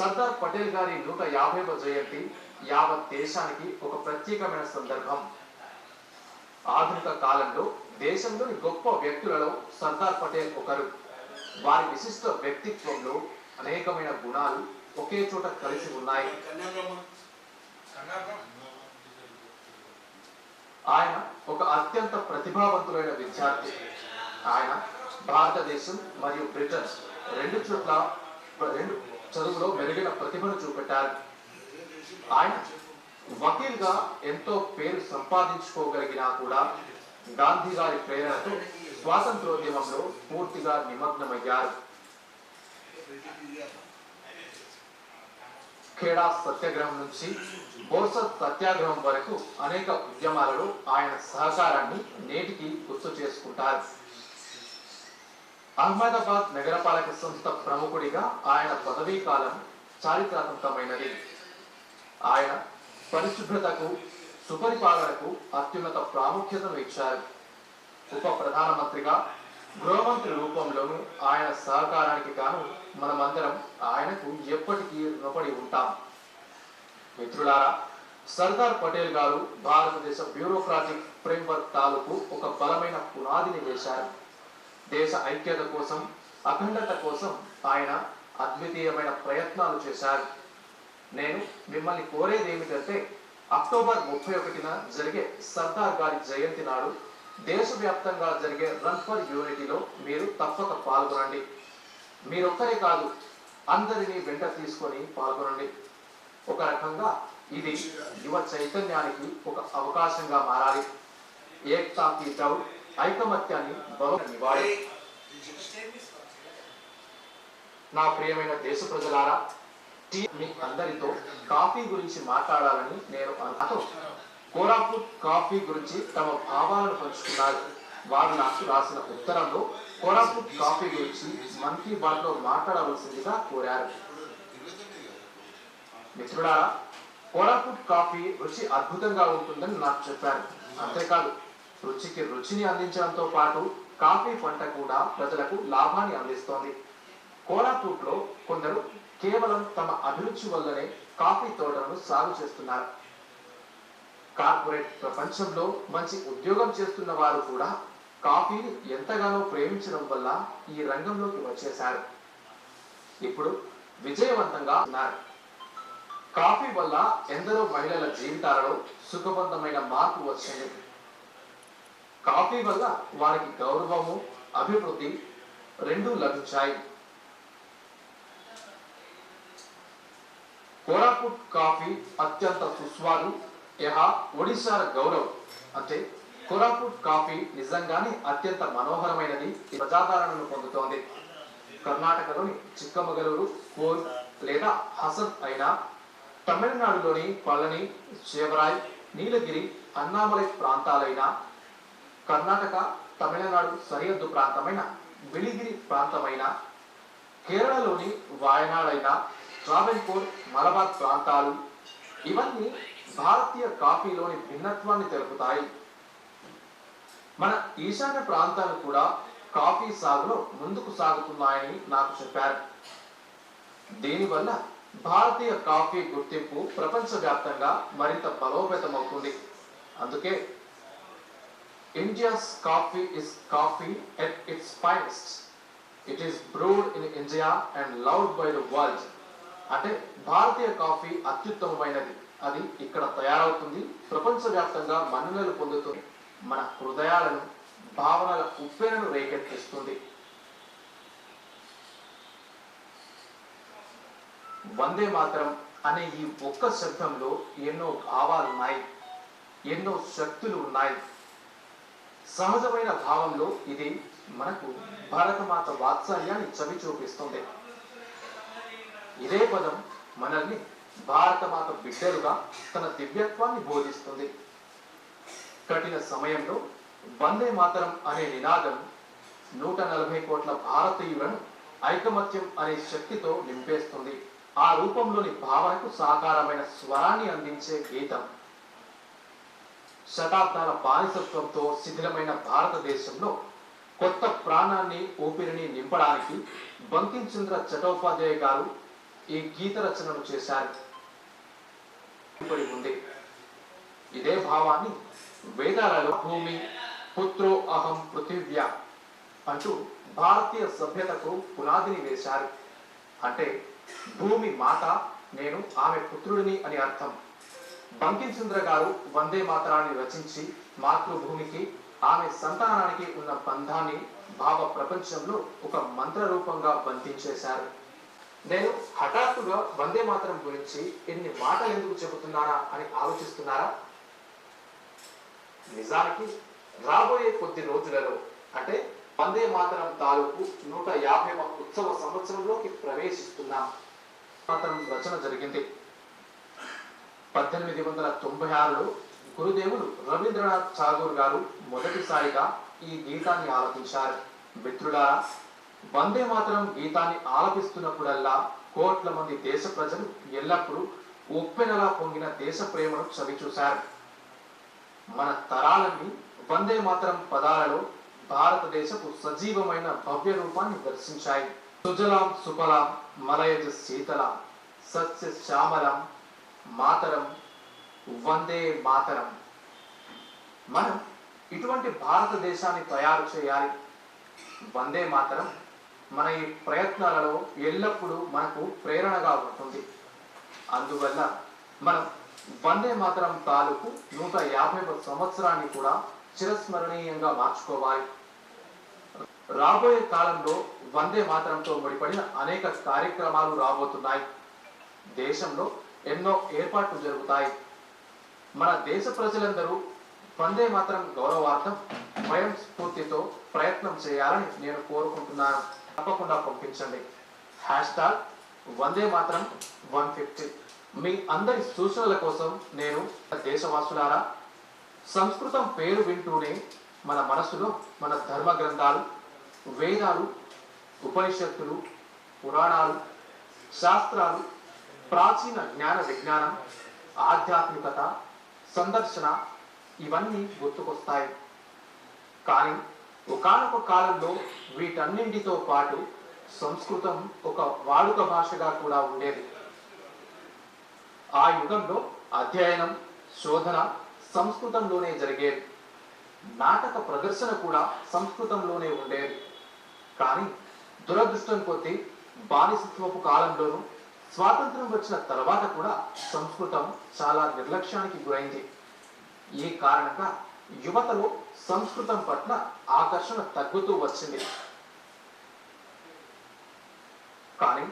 సర్దార్ పటేల్ గారి నూట యాభైవ జయంతి యావత్ దేశానికి ఒక ప్రత్యేకమైన సందర్భం. ఆధునిక కాలంలో దేశంలోని గొప్ప వ్యక్తులలో సర్దార్ పటేల్ ఒకరు. వారి విశిష్ట వ్యక్తిత్వంలో అనేకమైన గుణాలు ఒకే చోట కలిసి ఉన్నాయి. ఆయన ఒక అత్యంత ప్రతిభావంతులైన విద్యార్థి. ఆయన భారతదేశం మరియు బ్రిటన్ రెండు చోట్ల చదువులో మెరుగైన ప్రతిభను చూపెట్టారు. ఆయన వకీల్గా ఎంతో పేరు సంపాదించుకోగలిగినా కూడా గాంధీ గారి ప్రేరణతో స్వాతంత్రోద్యమంలో పూర్తిగా నిమగ్నమయ్యారు. ఖేడా సత్యాగ్రహం నుంచి బోర్సత్ సత్యాగ్రహం వరకు అనేక ఉద్యమాలలో ఆయన సహకారాన్ని నేటికి గుర్తు చేసుకుంటారు. అహ్మదాబాద్ నగరపాలక సంస్థ ప్రముఖుడిగా ఆయన పదవీ కాలం చారిత్రాత్మకమైనది. ఆయన పరిశుభ్రతకు సుపరిపాలనకు అత్యున్నత ప్రాముఖ్యతను ఇచ్చారు. ఉప ప్రధానమంత్రిగా గృహమంత్రి రూపంలోనూ ఆయన సహకారానికి గాను మనమందరం ఆయనకు ఎప్పటికీ రుణపడి ఉంటాం. మిత్రులారా సర్దార్ పటేల్ గారు భారతదేశ బ్యూరోక్రాటిక్ ఫ్రేమ్వర్క్ తాలూకు ఒక బలమైన పునాదిని వేశారు. దేశ ఐక్యత కోసం అఖండత కోసం ఆయన అద్వితీయమైన ప్రయత్నాలు చేశారు. నేను మిమ్మల్ని కోరేది ఏమిటంటే అక్టోబర్ ముప్పై ఒకటిన జరిగే సర్దార్ గారి జయంతి నాడు దేశవ్యాప్తంగా జరిగే రన్ ఫర్ యూనిటీలో మీరు తప్పక పాల్గొనండి. మీరొక్కరే కాదు అందరినీ వెంట తీసుకొని పాల్గొనండి. ఒక రకంగా ఇది యువ చైతన్యానికి ఒక అవకాశంగా మారాలి. ఏక్తా కీ దౌడ్ ఐకమత్యాన్ని నా ప్రియమైన దేశ ప్రజలారా టీ మీ అందరితో కాఫీ గురించి మాట్లాడాలని నేను అనుకుంటూ కోరాపుట్ కాఫీ గురించి తమ భావాలను పంచుకున్నారు. వారు నాకు రాసిన ఉత్తరంలో కోరాపుట్ కాఫీ గురించి మన్ కీ బాత్లో మాట్లాడవలసిందిగా కోరారు. మిత్రులారా కోరాపుట్ కాఫీ రుచి అద్భుతంగా ఉంటుందని నాకు చెప్పారు. అంతేకాదు రుచికి రుచిని అందించడంతో పాటు కాఫీ పంట కూడా ప్రజలకు లాభాన్ని అందిస్తోంది. కోరాపుట్లో కొందరు కేవలం తమ అభిరుచి వల్లనే కాఫీ తోటలను సాగు చేస్తున్నారు. కార్పొరేట్ ప్రపంచంలో మంచి ఉద్యోగం చేస్తున్న వారు కూడా కాఫీని ఎంతగానో ప్రేమించడం వల్ల ఈ రంగంలోకి వచ్చేశారు. ఇప్పుడు విజయవంతంగా ఉన్నారు. కాఫీ వల్ల ఎందరో మహిళల జీవితాలలో సుఖవంతమైన మార్పు వచ్చింది. కాఫీ వల్ల వారికి గౌరవము అభివృద్ధి రెండు లభించాయి. కోరాపుట్ కాఫీ అత్యంత సుస్వాదు యహా ఒడిశాల గౌరవం. అంటే కోరాపుట్ కాఫీ నిజంగానే అత్యంత మనోహరమైనది ప్రజాదారణను ప్రజాదరణను పొందుతోంది. కర్ణాటకలోని చిక్కమగలూరు కోల్ లేదా హసన్ అయినా తమిళనాడులోని పళని చేవరాయ్ నీలగిరి అన్నామలై ప్రాంతాలైన కర్ణాటక తమిళనాడు సరిహద్దు ప్రాంతమైన బిలిగిరి ప్రాంతమైన కేరళలోని వాయనాడైన ట్రావెన్కోర్ మలబార్ ప్రాంతాలు ఇవన్నీ భారతీయ కాఫీలోని భిన్నత్వాన్ని తెలుపుతాయి. మన ఈశాన్య ప్రాంతాలు కూడా కాఫీ సాగులో ముందుకు సాగుతున్నాయని నాకు చెప్పారు. దీనివల్ల భారతీయ కాఫీ గుర్తింపు ప్రపంచవ్యాప్తంగా మరింత బలోపేతమవుతుంది. అందుకే India's coffee is coffee at its finest. It is brewed in India and loved by the world. అంటే భారతీయ కాఫీ అత్యుత్తమమైనది. అది ఇక్కడ తయారవుతుంది. ప్రపంచవ్యాప్తంగా మన్ననలు పొందుతుంది. మన హృదయాలను భావనల ఉప్పెనను రేకెత్తిస్తుంది. వందే మాత్రం అనే ఈ ఒక్క శబ్దంలో ఎన్నో భావాలు ఉన్నాయి ఎన్నో శక్తులు ఉన్నాయి సహజమైన భావంలో ఇది మనకు భారతమాత వాత్సల్యాన్ని చవి చూపిస్తుంది ఇదే పదం మనల్ని భారతమాత బిడ్డలుగా తన దివ్యత్వాన్ని బోధిస్తుంది. కఠిన సమయంలో వందే మాతరం అనే నినాదం నూట నలభై కోట్ల భారతీయులను ఐకమత్యం అనే శక్తితో నింపేస్తుంది. ఆ రూపంలోని భావనకు సాకారమైన స్వరాన్ని అందించే గీతం. శతాబ్దాల బానిసత్వంతో శిథిలమైన భారతదేశంలో కొత్త ప్రాణాన్ని ఊపిరిని నింపడానికి బంకించంద్ర చటోపాధ్యాయ గారు ఈ గీత రచనను చేశారు. ఉంది ఇదే భావాన్ని వేదాలలో భూమి పుత్రో అహం పృథివ్య అంటూ భారతీయ సభ్యతకు పునాదిని వేశారు. అంటే భూమి మాత నేను ఆమె పుత్రుడిని అని అర్థం. బంకించంద్ర గారు వందే మాతరాన్ని రచించి మాతృభూమికి ఆమె సంతానానికి ఉన్న బంధాన్ని భావ ప్రపంచంలో ఒక మంత్ర రూపంగా బంధించేశారు. నేను హఠాత్తుగా వందే మాతరం గురించి ఎన్ని మాటలు ఎందుకు చెబుతున్నారా అని ఆలోచిస్తున్నారా? నిజానికి రాబోయే కొద్ది రోజులలో అంటే వందే మాతరం తాలూకు నూట యాభైవ ఉత్సవ సంవత్సరంలోకి ప్రవేశిస్తున్నాం. మాతరం రచన జరిగింది. పద్దెనిమిది వందల తొంభై ఆరులో గురుదేవులు రవీంద్రనాథ్ ఠాగూర్ గారు మొదటిసారిగా ఈ గీతాన్ని ఆలపించారు. మిత్రులారా వందే మాత్రం గీతాన్ని ఆలపిస్తున్నప్పుడల్లా కోట్ల మంది దేశ ప్రజలు ఎల్లప్పుడూ ఉప్పెనలా పొంగిన దేశ ప్రేమను చవి చూశారు మన తరాలన్నీ వందే మాత్రం పదాలలో భారతదేశపు సజీవమైన భవ్య రూపాన్ని దర్శించాయి. సుజలాం సుఫలాం మలయజ శీతలాం సస్య శ్యామలాం మాతరం వందే మాతరం. మనం ఇటువంటి భారతదేశాన్ని తయారు చేయాలి. వందే మాతరం మన ఈ ప్రయత్నాలలో ఎల్లప్పుడూ మనకు ప్రేరణగా ఉంటుంది. అందువల్ల మనం వందే మాతరం తాలూకు నూట యాభై సంవత్సరాన్ని కూడా చిరస్మరణీయంగా మార్చుకోవాలి. రాబోయే కాలంలో వందే మాతరంతో ముడిపడిన అనేక కార్యక్రమాలు రాబోతున్నాయి. దేశంలో ఎన్నో ఏర్పాట్లు జరుగుతాయి. మన దేశ ప్రజలందరూ వందే మాత్రం గౌరవార్థం స్వయం స్ఫూర్తితో ప్రయత్నం చేయాలని నేను కోరుకుంటున్నాను. తప్పకుండా పంపించండి. హ్యాష్ టాగ్ వందే మాత్రం వన్ ఫిఫ్టీ. మీ అందరి సూచనల కోసం నేను దేశవాసులారా సంస్కృతం పేరు వింటూనే మన మనసులో మన ధర్మ గ్రంథాలు వేదాలు ఉపనిషత్తులు పురాణాలు శాస్త్రాలు ప్రాచీన జ్ఞాన విజ్ఞానం ఆధ్యాత్మికత సందర్శన ఇవన్నీ గుర్తుకొస్తాయి. కానీ ఒకనొక కాలంలో వీటన్నింటితో పాటు సంస్కృతం ఒక వాడుక భాషగా కూడా ఉండేది. ఆ యుగంలో అధ్యయనం శోధన సంస్కృతంలోనే జరిగేది. నాటక ప్రదర్శన కూడా సంస్కృతంలోనే ఉండేది. కానీ దురదృష్టం కొద్దీ బానిసత్వపు కాలంలోనూ స్వాతంత్రం వచ్చిన తర్వాత కూడా సంస్కృతం చాలా నిర్లక్ష్యానికి గురైంది. ఈ కారణంగా? యువతలో సంస్కృతం పట్ల ఆకర్షణ తగ్గుతూ వచ్చింది. కానీ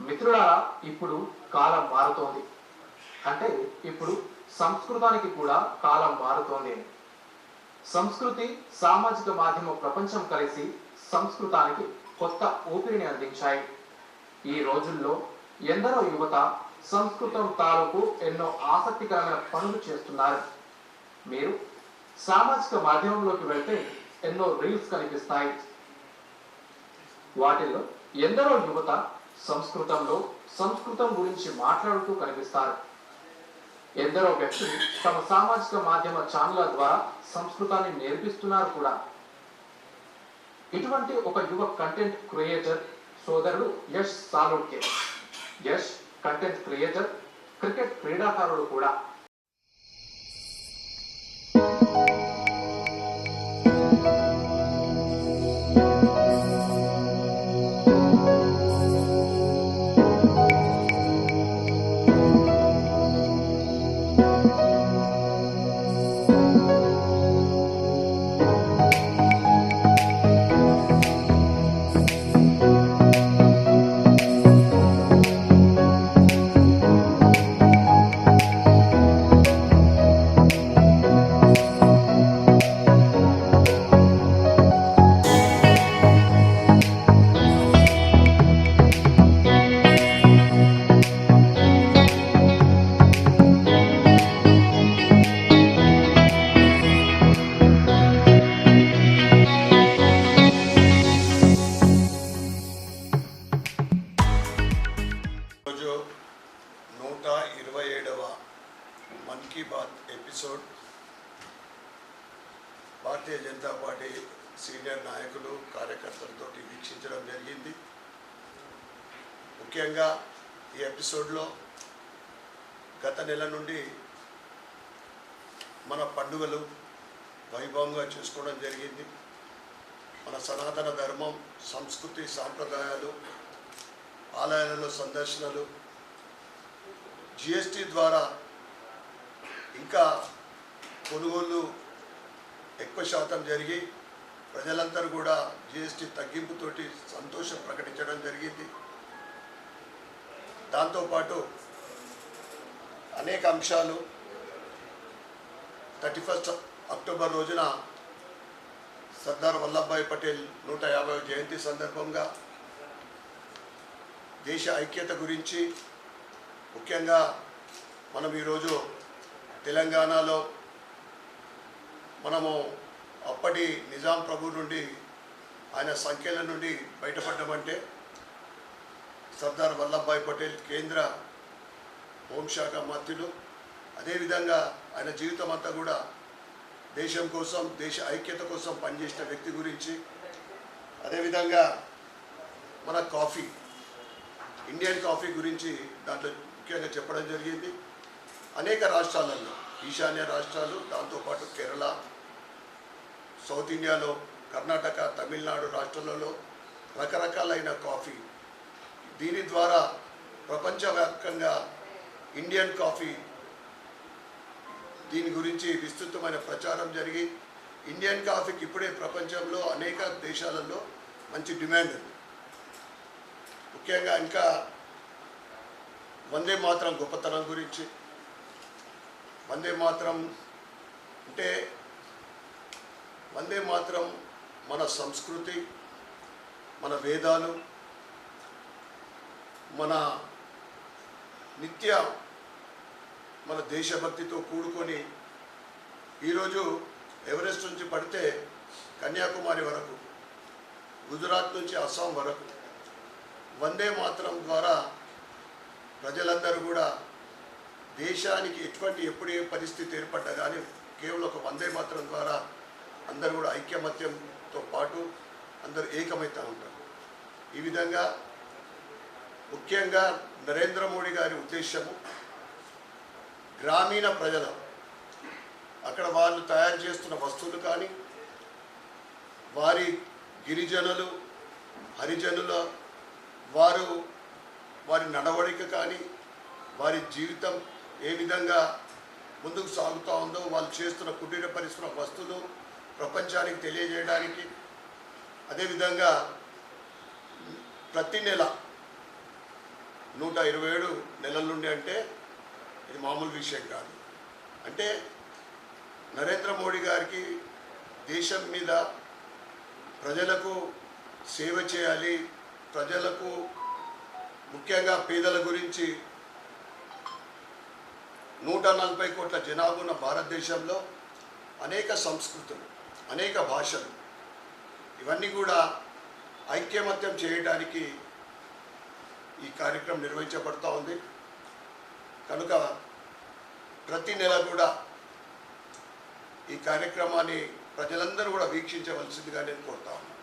మిత్రులారా ఇప్పుడు కాలం మారుతోంది. అంటే ఇప్పుడు సంస్కృతానికి కూడా కాలం మారుతోంది. సంస్కృతి సామాజిక మాధ్యమ ప్రపంచం కలిసి సంస్కృతానికి కొత్త ఊపిరిని అందించాయి. ఈ రోజుల్లో ఎందరో యువత సంస్కృతం తాలూకు ఎన్నో ఆసక్తికరమైన పనులు చేస్తున్నారు. మీరు సామాజిక మాధ్యమంలోకి వెళ్తే ఎన్నో రీల్స్ కనిపిస్తాయి. వాటిల్లో ఎందరో యువత సంస్కృతంలో సంస్కృతం గురించి మాట్లాడుతూ కనిపిస్తారు. ఎందరో వ్యక్తులు తమ సామాజిక మాధ్యమ ఛానళ్ళ ద్వారా సంస్కృతాన్ని నేర్పిస్తున్నారు కూడా. ఇటువంటి ఒక యువ కంటెంట్ క్రియేటర్ సోదరుడు Yash Salodke Yash content creator cricket క్రీడాకారుడు కూడా episode. Bharatiya Janata Party senior నాయకులు కార్యకర్తలతో వీక్షించడం జరిగింది. ముఖ్యంగా ఈ ఎపిసోడ్లో గత నెల నుండి మన పండుగలు వైభవంగా చేసుకోవడం జరిగింది. మన సనాతన ధర్మం సంస్కృతి సాంప్రదాయాలు ఆలయాలలో సందర్శనలు జిఎస్టి ద్వారా ఇంకా కొనుగోళ్ళు ఎక్కువ శాతం జరిగి ప్రజలందరూ కూడా జిఎస్టి తగ్గింపుతోటి సంతోషం ప్రకటించడం జరిగింది. దాంతోపాటు అనేక అంశాలు థర్టీ ఫస్ట్ అక్టోబర్ రోజున సర్దార్ వల్లభాయ్ పటేల్ నూట యాభై జయంతి సందర్భంగా దేశ ఐక్యత గురించి ముఖ్యంగా మనం ఈరోజు తెలంగాణలో మనము అప్పటి నిజాం ప్రభు నుండి ఆయన సంఖ్యల నుండి బయటపడ్డమంటే సర్దార్ వల్లభాయ్ పటేల్ కేంద్ర హోంశాఖ మంత్రులు అదేవిధంగా ఆయన జీవితం అంతా కూడా దేశం కోసం దేశ ఐక్యత కోసం పనిచేసిన వ్యక్తి గురించి అదేవిధంగా మన కాఫీ ఇండియన్ కాఫీ గురించి దాంట్లో ముఖ్యంగా చెప్పడం జరిగింది. అనేక రాష్ట్రాలలో ఈశాన్య రాష్ట్రాలు దాంతోపాటు కేరళ సౌత్ ఇండియాలో కర్ణాటక తమిళనాడు రాష్ట్రాలలో రకరకాలైన కాఫీ. దీని ద్వారా ప్రపంచవ్యాప్తంగా ఇండియన్ కాఫీ దీని గురించి విస్తృతమైన ప్రచారం జరిగి ఇండియన్ కాఫీకి ఇప్పుడే ప్రపంచంలో అనేక దేశాలలో మంచి డిమాండ్ ఉంది. ముఖ్యంగా ఇంకా వందే మాత్రం గొప్పతనం గురించి వందే మాత్రం అంటే వందే మాత్రం మన సంస్కృతి మన వేదాలు మన నిత్య మన దేశభక్తితో కూడుకొని ఈరోజు ఎవరెస్ట్ నుంచి పడితే కన్యాకుమారి వరకు గుజరాత్ నుంచి అస్సాం వరకు వందే మాత్రం ద్వారా ప్రజలందరూ కూడా దేశానికి ఎటువంటి ఎప్పుడు ఏ పరిస్థితి ఏర్పడ్డా కానీ కేవలం ఒక వందే మాత్రం ద్వారా అందరూ కూడా ఐక్యమత్యంతో పాటు అందరూ ఏకమవుతూ ఉంటారు. ఈ విధంగా ముఖ్యంగా నరేంద్ర మోడీ గారి ఉద్దేశము గ్రామీణ ప్రజల అక్కడ వాళ్ళు తయారు చేస్తున్న వస్తువులు కానీ వారి గిరిజనులు హరిజనుల వారు వారి నడవడిక కానీ వారి జీవితం ఏ విధంగా ముందుకు సాగుతూ ఉందో వాళ్ళు చేస్తున్న కుటీర పరిశ్రమ వస్తువులు ప్రపంచానికి తెలియజేయడానికి అదేవిధంగా ప్రతి నెల నూట ఇరవై ఏడు నెలల నుండి అంటే ఇది మామూలు విషయం కాదు. అంటే నరేంద్ర మోడీ గారికి దేశం మీద ప్రజలకు సేవ చేయాలి ప్రజలకు ముఖ్యంగా పేదల గురించి నూట నలభై కోట్ల జనాభా ఉన్న భారతదేశంలో అనేక సంస్కృతులు అనేక భాషలు ఇవన్నీ కూడా ఐక్యమత్యం చేయడానికి ఈ కార్యక్రమం నిర్వహించబడుతూ ఉంది. కనుక ప్రతి నెల కూడా ఈ కార్యక్రమాన్ని ప్రజలందరూ కూడా వీక్షించవలసిందిగా నేను కోరుతా ఉన్నాను.